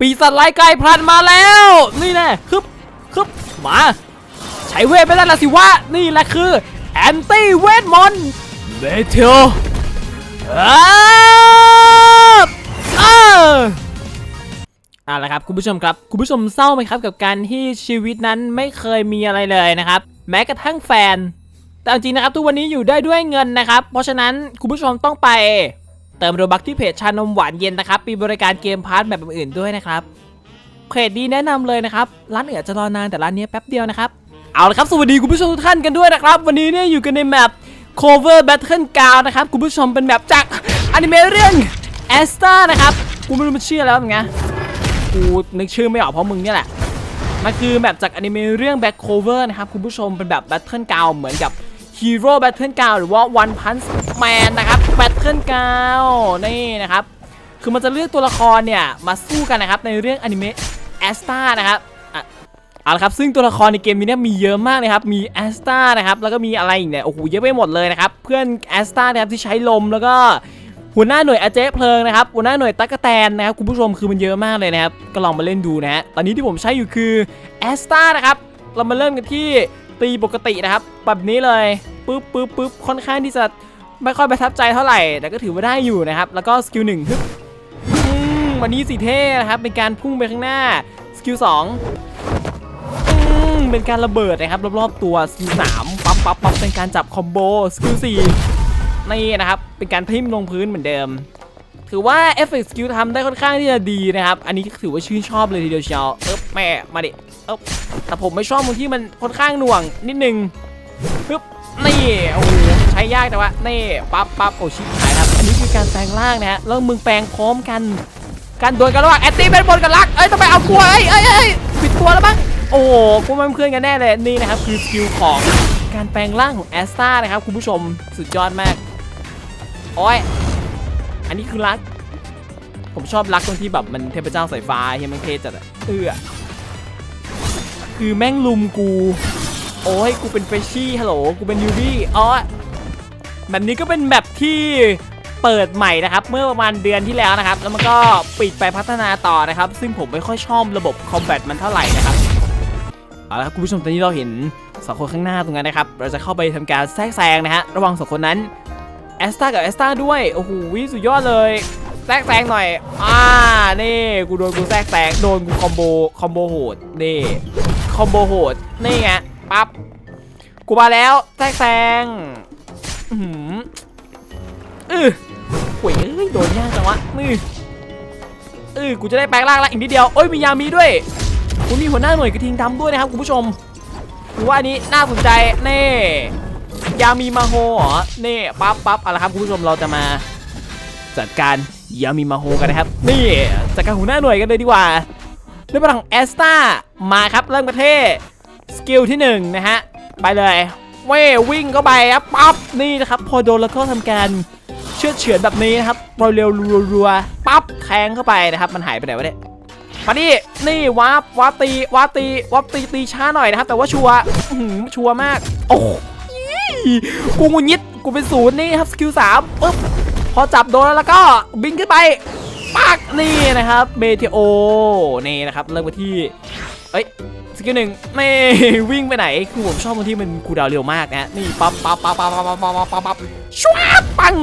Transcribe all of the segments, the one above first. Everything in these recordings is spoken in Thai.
ปีศาจลายกายพลันมาแล้ว นี่แน่ฮึบฮึบมา ใช้เวทไม่ได้ละสิวะ นี่แหละคือแอนตี้เวทมนต์เมเทโออ้าอ้าวเอาละครับคุณผู้ชมครับ คุณผู้ชมเศร้าไหมครับกับการที่ชีวิตนั้นไม่เคยมีอะไรเลยนะครับ แม้กระทั่งแฟน แต่จริงนะครับทุกวันนี้อยู่ได้ด้วยเงินนะครับ เพราะฉะนั้นคุณผู้ชมต้องไป เติมโรบักที่เพจชานมหวานเย็นนะครับมีบริการเกมพาร์ทแบบอื่นๆด้วยนะครับเพจดีแนะนำเลยนะครับ ร้านอื่นอาจจะรอนานแต่ร้านนี้แป๊บเดียวนะครับ เอาละครับ สวัสดีคุณผู้ชมทุกท่านกันด้วยนะครับ วันนี้เนี่ยอยู่กันในแมป cover battle ground นะครับ คุณผู้ชมเป็นแมปจากอนิเมะเรื่อง a s t a นะครับ กูไม่รู้มันชื่อแล้วไงกูนึกชื่อไม่ออกเพราะมึงเนี่ยแหละ มันคือแบบจากอนิเมะเรื่อง Back Cover นะครับ คุณผู้ชมเป็นแบบ Battle Ground เหมือนกับ Hero Battle Ground หรือว่า One Punch Man นะครับ Battle Ground นี่นะครับ คือมันจะเลือกตัวละครเนี่ย มาสู้กันนะครับ ในเรื่องอนิเมะ a s t a นะครับอะเอาละครับ ซึ่งตัวละครในเกมนี้เนี่ยมีเยอะมากเลยครับ มี a s t a นะครับ แล้วก็มีอะไรอีกเนี่ย โอ้โห เยอะไปหมดเลยนะครับ เพื่อน a s t a นะครับที่ใช้ลม แล้วก็หัวหน้าหน่วยอาเจเพลิงนะครับ หัวหน้าหน่วยตั๊กแตนนะครับ คุณผู้ชมคือมันเยอะมากเลยนะครับ ก็ลองมาเล่นดูนะฮะ ตอนนี้ที่ผมใช้อยู่คือแอสตานะครับ เรามาเริ่มกันที่ ตีปกตินะครับแบบนี้เลยปึ๊บปึ๊บปึ๊บค่อนข้างที่จะไม่ค่อยประทับใจเท่าไหร่ แต่ก็ถือว่าได้อยู่นะครับ แล้วก็สกิลหนึ่งฮึบอืมวันนี้สีเท่นะครับเป็นการพุ่งไปข้างหน้าสกิลสองเป็นการระเบิดนะครับรอบๆตัวสกิลสามปั๊บปั๊บปั๊บเป็นการจับคอมโบสกิลสี่นี่นะครับเป็นการทิ่มลงพื้นเหมือนเดิม ถือว่าเอฟเฟกต์สกิลทำได้ค่อนข้างที่จะดีนะครับ อันนี้ถือว่าชื่นชอบเลยทีเดียวเชียวเอ๊บแม่มาดิเอ๊บแต่ผมไม่ชอบตรงที่มันค่อนข้างหน่วงนิดนึงปึ๊บนี่โอ้โหใช้ยากแต่ว่านี่ปั๊บปั๊บโอ้ชิบหายครับอันนี้คือการแปลงร่างนะฮะแล้วมึงแปลงพร้อมกันการดวลกันระหว่างแอตตี้เป็นบนกับลักเอ้ยต้องไปเอาตัวเอ้ยเอ้ยเอ้ยผิดตัวแล้วบ้างโอ้โหกูมันเพื่อนกันแน่เลยนี่นะครับคือสกิลของการแปลงร่างของแอสตานะครับคุณผู้ชมสุดยอดมากโอ้ย อันนี้คือรัก ผมชอบรักตรงที่แบบมันเทพเจ้าสายฟ้าเฮียมันเทจัดอะเออคือแม่งลุมกู โอ้ยกูเป็นเฟชชี่ฮัลโหลกูเป็นยูบี้อ๋อแบบนี้ก็เป็นแบบที่เปิดใหม่นะครับ เมื่อประมาณเดือนที่แล้วนะครับ แล้วมันก็ปิดไปพัฒนาต่อนะครับ ซึ่งผมไม่ค่อยชอบระบบคอมแบทมันเท่าไหร่นะครับเอาละครับคุณผู้ชมตอนนี้เราเห็นสองคนข้างหน้าตรงนั้นนะครับ เราจะเข้าไปทำการแทรกแซงนะฮะระหว่างสองคนนั้น แอสตากับแอสตาด้วย โอ้โหวิสุดยอดเลยแทรกแซงหน่อย อ่า นี่ กูโดนกูแทรกแซง โดนกูคอมโบ คอมโบโหด นี่ คอมโบโหด นี่ไง ปั๊บ กูมาแล้ว แทรกแซง อือหืออือหวยเอ้ย โดนยากจังวะนี่อือกูจะได้แปลงร่างล้วอีกนิดเดียว โอ้ย มียามีด้วยกูมีหัวหน้าหน่วยกระทิงดำด้วยนะครับคุณผู้ชมกูว่าอันนี้น่าสนใจเน่ ยามีมาโฮเหรอนี่ปั๊บปั๊บเอาละครับคุณผู้ชมเราจะมาจัดการยามีมาโฮกันนะครับ นี่จัดการหัวหน้าหน่วยกันเลยดีกว่าด้วยพลังแอสตามาครับเริ่มประเทศสกิลที่หนึ่งนะฮะไปเลยเว้ยวิ่งเข้าไปครับปั๊บนี่นะครับพอโดนแล้วก็ทำการเชื่อดเฉือนแบบนี้นะครับเร็วๆรัวๆปั๊บแทงเข้าไปนะครับ มันหายไปไหนวะเนี่ยมาดินี่วาร์ปวาร์ตีวาร์ตีวาร์ตีตีช้าหน่อยนะครับ แต่ว่าชัวร์ชัวร์มาก โอ้ โหกูงุนยิดกูเป็นศูนย์นี่ครับสกิลสามปึ๊บพอจับโดนแล้วก็บินขึ้นไปปักนี่นะครับเมเทโอนี่นะครับเริ่มกันที่เอ้ยสกิลหนึ่งนี่วิ่งไปไหนคือผมชอบตรงที่มันคูดาวเร็วมากนะนี่ปั๊บปั๊บปั๊บปั๊บปั๊บปั๊บปั๊บปั๊บปั๊บชวบปัง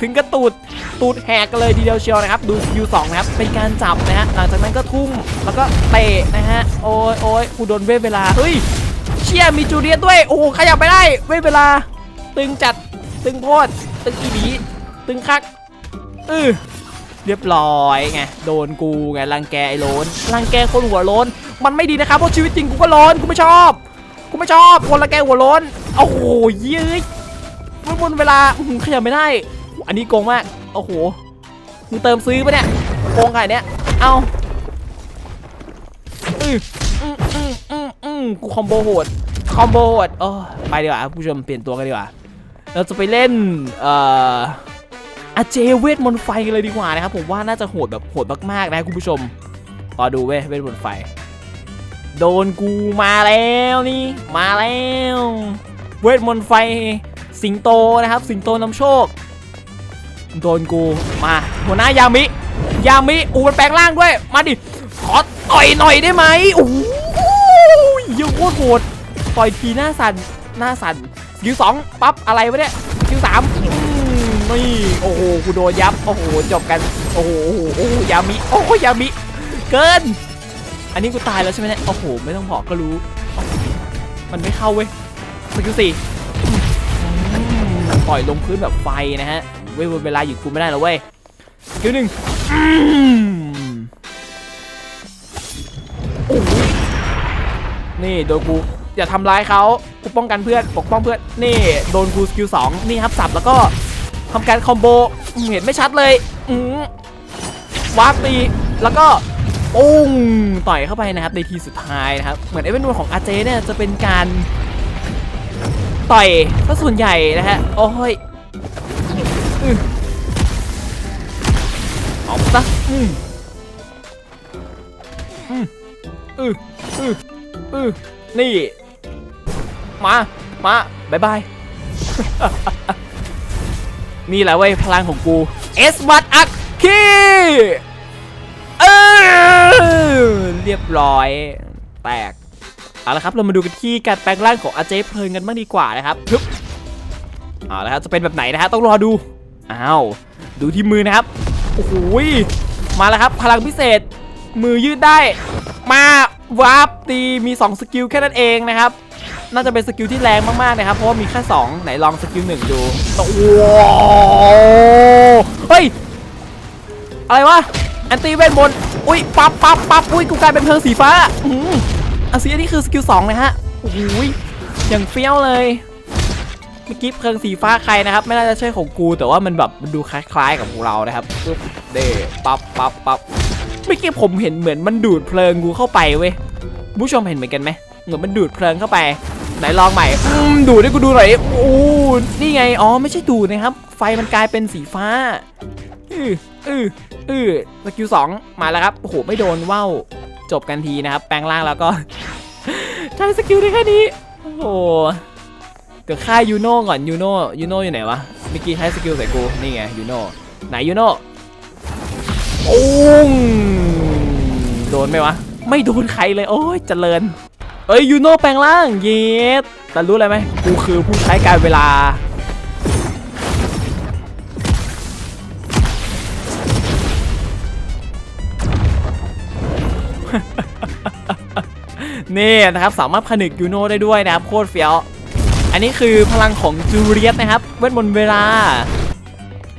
ถึงกระตูดตูดแหกกันเลยทีเดียวเชียวนะครับ ดูสกิลสองนะครับ เป็นการจับนะฮะหลังจากนั้นก็ทุ่มแล้วก็เตะนะฮะโอ้ยโอ้ยกูโดนเวทเวลาเฮ้ย ชี่ยมีจูเลียนด้วย โอ้ขยับไปได้เว้ยเวลา ตึงจัด ตึงโพดตึงอีหลีตึงคักอือเรียบร้อยไง โดนกูไงรังแกไอ้โลนรังแกคนหัวโลนมันไม่ดีนะครับเพราะชีวิตจริงกูก็โลนกูไม่ชอบ กูไม่ชอบคนรังแกหัวโลนโอ้โหเยืยมันบนเวลาอื้อหือขยับไม่ได้ อันนี้โกงมาก โอ้โห มึงเติมซื้อปะเนี่ย โกงขนาดเนี้ยเอาอืออืมอืมอือกูคอมโบโหด คอมโบดโอ้ไปดีกว่าครับผู้ชมเปลี่ยนตัวกันดีกว่า เราจะไปเล่น เอ่ออาเจเวทมนต์ไฟกันเลยดีกว่านะครับ ผมว่าน่าจะโหดแบบโหดมากๆนะคุณผู้ชมรอดูเว้ยเวทมนต์ไฟ โดนกูมาแล้วนี่ มาแล้ว เวทมนต์ไฟสิงโตนะครับ สิงโตนำโชค โดนกูมา หัวหน้ายามิ ยามิอูมันแปลงร่างด้วย มาดิ ขอต่อยหน่อยได้ไหมโอ้โหเยอะโคตรโหด ต่อยทีหน้าสั่นหน้าสั่นสกิลสองปั๊บอะไรวะเนี่ยสกิลสามนี่โอ้โหกูโดนยับโอ้โหจบกันโอ้โหโอ้โหโอ้โหยามิโอ้โหยามิเกิน อันนี้กูตายแล้วใช่ไหมเนี่ยโอ้โหไม่ต้องบอกก็รู้ มันไม่เข้าเว้ยสกิลสี่ปล่อยลงพื้นแบบไฟนะฮะเว้ยเวลาหยุดกูไม่ได้แล้วเว้ยสกิลหนึ่งนี่โดนกู อย่าทำร้ายเขากูป้องกันเพื่อนปกป้องเพื่อนนี่โดนกูสกิลสองนี่ครับสับแล้วก็ทำการคอมโบเห็นไม่ชัดเลยอืวาร์ปตีแล้วก็ปุ้งต่อยเข้าไปนะครับในทีสุดท้ายนะครับเหมือนไอ้เวนวนของอาเจเนี่ยจะเป็นการต่อยซะส่วนใหญ่นะฮะโอ้ยออเอาซะอืมอืมอืออืออือนี่ มา มาบายบาย นี่แหละเว้ยพลังของกูเอสวัตอักคีเออเรียบร้อย แตก เอาละครับ เรามาดูกันที่การแปลงร่างของอาเจเพลินกันบ้างดีกว่านะครับทึบเอาละครับ จะเป็นแบบไหนนะฮะ ต้องรอดู อ้าว ดูที่มือนะครับ โอ้โหยมาแล้วครับ พลังพิเศษ มือยืดได้ มาวาร์ปตีมี 2 สกิลแค่นั้นเองนะครับ น่าจะเป็นสกิลที่แรงมากๆนะครับเพราะว่ามีแค่2ไหนลองสกิลหนึ่งดูโอ้โหเฮ้ยอะไรวะแอนตี้เวทมนต์อุ้ยปั๊บปั๊บปั๊บอุ้ยกูกลายเป็นเพลิงสีฟ้าอืมอันซีอันนี้คือสกิล2นะฮะโอ้ยอย่างเฟี้ยวเลยเมื่อกี้เพลิงสีฟ้าใครนะครับ ไม่น่าจะใช่ของกูแต่ว่ามันแบบมันดูคล้ายๆกับของเรานะครับปึ๊บเด้ปั๊บปั๊บปั๊บเมื่อกี้ผมเห็นเหมือนมันดูดเพลิงกูเข้าไปเว้ยผู้ชมเห็นเหมือนกันไหมเหมือนมันดูดเพลิงเข้าไป ไหนลองใหม่ดูดให้กูดูหน่อยโอ้นี่ไงอ๋อไม่ใช่ดูดนะครับ ไฟมันกลายเป็นสีฟ้าอืออืออือสกิลสองมาแล้วครับโอ้โหไม่โดนว่าวจบกันทีนะครับ แปลงร่างแล้วก็ ใช้สกิลได้แค่นี้โอ้โหเดี๋ยวฆ่ายูโน่ก่อนยูโน่ยูโน่อยู่ไหนวะเมื่อกี้ใช้สกิลใส่กูนี่ไงยูโน่ไหนยูโน่โอ้งโดนไหมวะ ไม่โดนใครเลย โอ้ยเจริญ เอ้ยยูโน่แปลงร่างเย็ดแต่รู้อะไรไหมกูคือผู้ใช้การเวลา นี่นะครับสามารถผนึกยูโน่ได้ด้วยนะครับโคตรเฟี้ยว อันนี้คือพลังของจูเลียสนะครับ เวทมนต์เวลา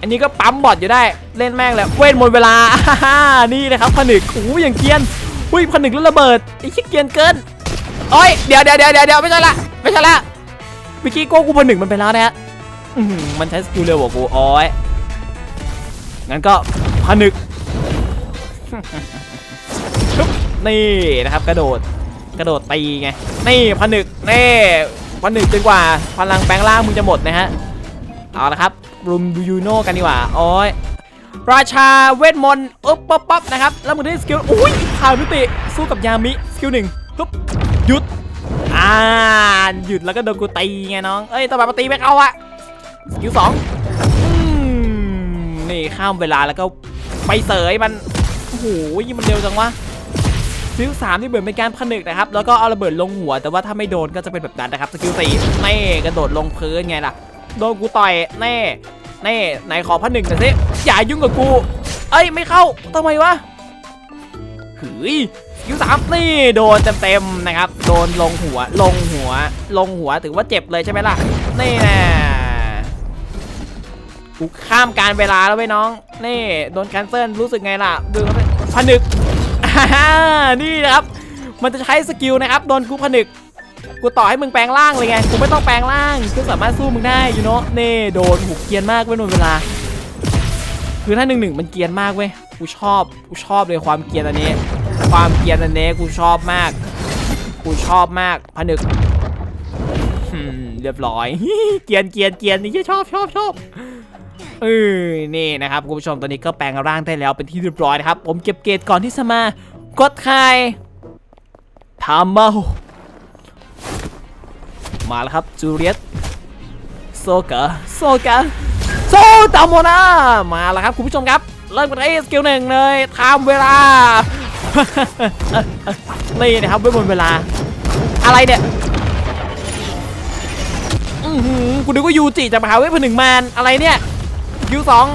อันนี้ก็ปั๊มบอทอยู่ได้เล่นแม่งแล้วเวทมนต์เวลา นี่นะครับผนึกโอ้ยอย่างเกียนอุ้ยผนึกแล้วระเบิดไอ้ชิเกียนเกิน โอ้ยเดี๋ยวเดี๋ยวเดี๋ยวเดี๋ยวไม่ใช่ละไม่ใช่ละเมื่อกี้โก้กูผนึกมันไปแล้วนะฮะมันใช้สกิลเร็วกว่ากูโอ้ยงั้นก็ผนึกชุบนี่นะครับกระโดดกระโดดตีไงนี่ผนึกนี่ผนึกจนกว่าพลังแปลงร่างมึงจะหมดนะฮะเอาละครับรุมดูยูโน่กันดีกว่าโอ้ยราชาเวทมนต์อ๊บป๊บป๊บนะครับแล้วมึงได้สกิลอุ้ยผ่านมิติสู้กับยามิสกิลหนึ่งปุ๊บ หยุด อ่า หยุดแล้วก็โดนกูตีไงน้อง เอ้ยตบมาตีไม่เข้าอะสกิลสองนี่ข้ามเวลาแล้วก็ไปเสยมัน โอ้โหมันเร็วจังวะสกิลสามนี่เหมือนเป็นการผนึกนะครับ แล้วก็เอาระเบิดลงหัว แต่ว่าถ้าไม่โดนก็จะเป็นแบบนั้นนะครับ สกิลสี่เน่กระโดดลงพื้นไงล่ะ โดนกูต่อยแน่แน่ไหนขอพันหนึ่งหน่อยสิอย่ายุ่งกับกู เอ้ยไม่เข้าทำไมวะหืย คิวสามนี่โดนเต็มๆนะครับ โดนลงหัวลงหัว ลงหัวถือว่าเจ็บเลยใช่ไหมล่ะ นี่นะกูข้ามการเวลาแล้วเว้ยน้อง นี่โดนแคนเซิลรู้สึกไงล่ะดูเขาสิผนึกนี่นะครับมันจะใช้สกิลนะครับโดนกูผนึกกูต่อให้มึงแปลงร่างเลยไงกูไม่ต้องแปลงร่างกูสามารถสู้มึงได้ยูโน่เน่โดนหูเกียนมากเว้ยโดนเวลา คือถ้าหนึ่งหนึ่งมันเกียนมากเว้ยกูชอบกูชอบเลยความเกียนอันนี้ ความเกรียนอันนี้กูชอบมาก กูชอบมากผนึกเรียบร้อย เกียนเกียนเกียนนี่ชอบชอบชอบเออนี่นะครับคุณผู้ชมตอนนี้ก็แปลงร่างได้แล้วเป็นที่เรียบร้อยนะครับ ผมเก็บเกรดก่อนที่จะมากดใครทำเมามาแล้วครับจูเลียตโซกะโซกะโซตามโมนามาแล้วครับคุณผู้ชมครับ เริ่มกันที่สกิลหนึ่งเลยทำเวลา นี่นะครับเวทมนต์เวลา อะไรเนี่ยอือหือกูนึกว่ายูจิจะมาหาเวทผนึงมารอะไรเนี่ยคิวสอง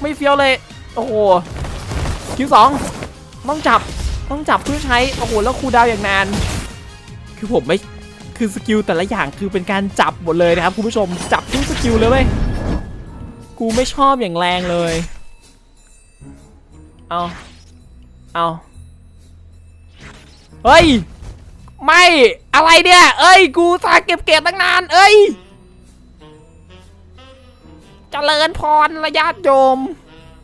ไม่เฟี้ยวเลย โอ้โหคิวสองต้องจับต้องจับเพื่อใช้ โอ้โห แล้วคูดาวอย่างนาน คือผมไม่ คือสกิลแต่ละอย่างคือเป็นการจับหมดเลยนะครับคุณผู้ชม จับทุกสกิลเลยเว้ยกูไม่ชอบอย่างแรงเลย เอาเอาเฮ้ย ไม่อะไรเนี่ย เอ้ย กูสาเก็บเกตตั้งนาน เอ้ยเจริญพรระยะโยม